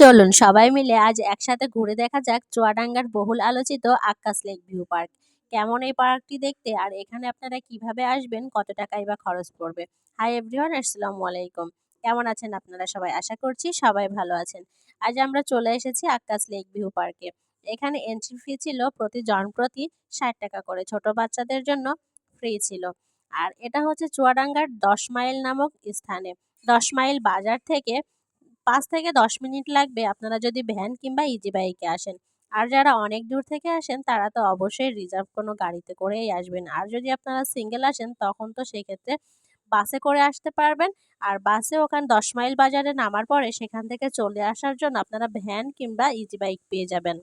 চলুন সবাই মিলে আজ একসাথে ঘুরে দেখা যাক চুয়াডাঙ্গার বহুল আলোচিত আক্কাস লেক ভিউ পার্ক। কেমন এই পার্কটি দেখতে আর এখানে আপনারা কীভাবে আসবেন, কত টাকাই বা খরচ পড়বে? হাই এভরিওয়ান, আসসালামু আলাইকুম। কেমন আছেন আপনারা সবাই? আশা করছি সবাই ভালো আছেন। আজ আমরা চলে এসেছি আক্কাস লেক ভিউ পার্কে। এখানে এন্ট্রি ফি ছিল প্রতি জন প্রতি ষাট টাকা করে। ছোট বাচ্চাদের জন্য ফ্রি ছিল। আর এটা হচ্ছে চুয়াডাঙ্গার দশ মাইল নামক স্থানে। দশ মাইল বাজার থেকে পাঁচ থেকে দশ মিনিট লাগবে। আপনারা যদি ভ্যান কিংবা ইজি বাইকে আসেন। আর যারা অনেক দূর থেকে আসেন, তারা তো অবশ্যই রিজার্ভ কোনো গাড়িতে করেই আসবেন। আর যদি আপনারা সিঙ্গেল আসেন, তখন তো সেক্ষেত্রে বাসে করে আসতে পারবেন। আর বাসে ওখান দশ মাইল বাজারে নামার পরে সেখান থেকে চলে আসার জন্য আপনারা ভ্যান কিংবা ইজি বাইক পেয়ে যাবেন।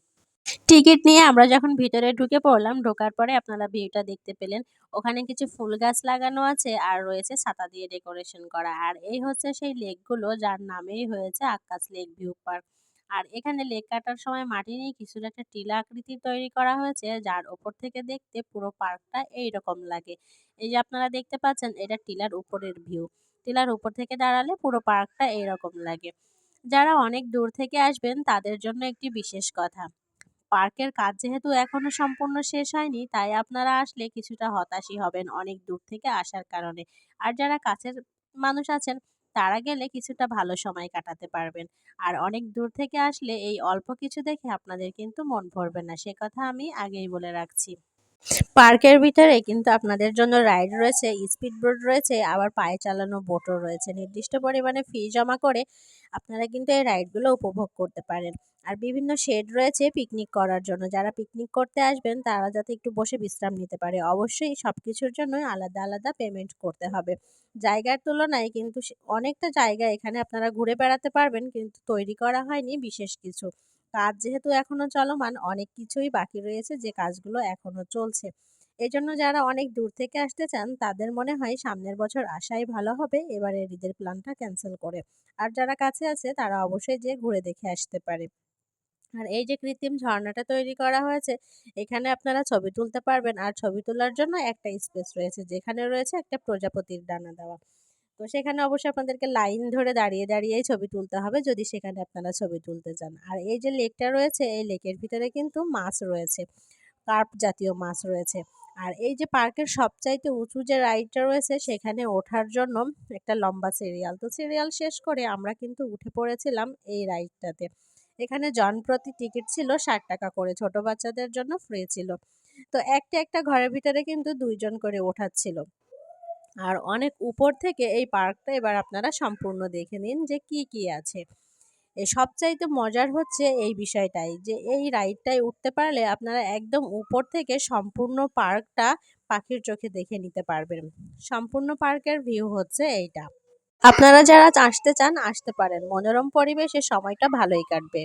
টিকিট নিয়ে আমরা যখন ভিতরে ঢুকে পড়লাম, ঢোকার পরে আপনারা ভিউটা দেখতে পেলেন। ওখানে কিছু ফুল গাছ লাগানো আছে আর রয়েছে ছাতা দিয়ে ডেকোরেশন করা। আর এই হচ্ছে সেই লেকগুলো যার নামেই হয়েছে আকাশ লেক ভিউ পার্ক। আর এখানে লেক কাটার সময় মাটি নিয়ে কিছুটা একটা টিলা আকৃতি তৈরি করা হয়েছে, যার ওপর থেকে দেখতে পুরো পার্কটা এইরকম লাগে। এই যে আপনারা দেখতে পাচ্ছেন, এটা টিলার উপরের ভিউ। টিলার উপর থেকে দাঁড়ালে পুরো পার্কটা এইরকম লাগে। যারা অনেক দূর থেকে আসবেন, তাদের জন্য একটি বিশেষ কথা। পার্কের কাজ যেহেতু এখনও সম্পূর্ণ শেষ হয়নি, তাই আপনারা আসলে কিছুটা হতাশই হবেন অনেক দূর থেকে আসার কারণে। আর যারা কাছের মানুষ আছেন, তারা গেলে কিছুটা ভালো সময় কাটাতে পারবেন। আর অনেক দূর থেকে আসলে এই অল্প কিছু দেখে আপনাদের কিন্তু মন ভরবে না। সে কথা আমি আগেই বলে রাখছি। পার্কের ভিতরে কিন্তু আপনাদের জন্য রাইড রয়েছে, স্পিড বোট রয়েছে, আবার পায়ে চালানো বোটও রয়েছে। নির্দিষ্ট পরিমাণে ফি জমা করে আপনারা কিন্তু এই রাইডগুলো উপভোগ করতে পারেন। আর বিভিন্ন শেড রয়েছে পিকনিক করার জন্য। যারা পিকনিক করতে আসবেন, তারা যাতে একটু বসে বিশ্রাম নিতে পারে। অবশ্যই সব কিছুর জন্যই আলাদা আলাদা পেমেন্ট করতে হবে। জায়গার তুলনায় কিন্তু অনেকটা জায়গা এখানে আপনারা ঘুরে বেড়াতে পারবেন, কিন্তু তৈরি করা হয়নি বিশেষ কিছু। কাজ যেহেতু এখনও চলমান, অনেক কিছুই বাকি রয়েছে যে কাজগুলো এখনও চলছে। এই জন্য যারা অনেক দূর থেকে আসতে চান, তাদের মনে হয় সামনের বছর আসাই ভালো হবে, এবারে ঈদের প্ল্যানটা ক্যান্সেল করে। আর যারা কাছে আছে, তারা অবশ্যই যে ঘুরে দেখে আসতে পারে। আর এই যে কৃত্রিম ঝর্ণাটা তৈরি করা হয়েছে, এখানে আপনারা ছবি তুলতে পারবেন। আর ছবি তোলার জন্য একটা স্পেস রয়েছে, যেখানে রয়েছে একটা প্রজাপতির ডানা দেওয়া। তো সেখানে অবশ্যই আপনাদেরকে লাইন ধরে দাঁড়িয়ে, দাঁড়িয়েই ছবি তুলতে হবে। যদি সেখানে আপনারা ছবি তুলতে চান। আর এই যে লেকটা রয়েছে, এই লেকের ভিতরে কিন্তু মাছ রয়েছে। কার্প জাতীয় মাছ রয়েছে। আর এই যে পার্কের সবচাইতে উঁচু যে রাইডটা রয়েছে, সেখানে ওঠার জন্য একটা লম্বা সিরিয়াল। তো সিরিয়াল শেষ করে আমরা কিন্তু উঠে পড়েছিলাম এই রাইডটাতে। এখানে জনপ্রতি টিকিট ছিল ষাট টাকা করে। ছোট বাচ্চাদের জন্য ফ্রি ছিল। তো একটা একটা ঘরের ভিতরে কিন্তু দুইজন করে ওঠাচ্ছিল আর অনেক উপর থেকে এই পার্কটা এবার আপনারা সম্পূর্ণ দেখে নিন যে কি কি আছে। সবচাইতে মজার হচ্ছে এই বিষয়টাই যে এই রাইডটায় উঠতে পারলে আপনারা একদম উপর থেকে সম্পূর্ণ পার্কটা পাখির চোখে দেখে নিতে পারবেন। সম্পূর্ণ পার্কের ভিউ হচ্ছে এইটা। আপনারা যারা আসতে চান, আসতে পারেন। মনোরম পরিবেশে সময়টা ভালোই কাটবে।